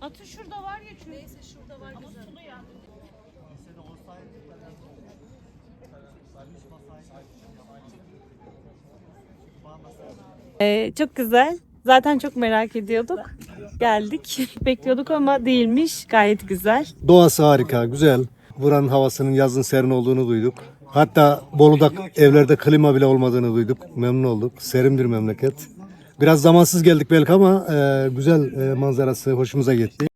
Atı şurada var ya çünkü. Neyse şurada var Ama sulu ya. Ee, çok güzel. Zaten çok merak ediyorduk. Geldik. Bekliyorduk ama değilmiş. Gayet güzel. Doğası harika, güzel. Buranın havasının yazın serin olduğunu duyduk. Hatta Bolu'da evlerde klima bile olmadığını duyduk. Memnun olduk. Serin bir memleket. Biraz zamansız geldik belki ama e, güzel e, manzarası hoşumuza gitti.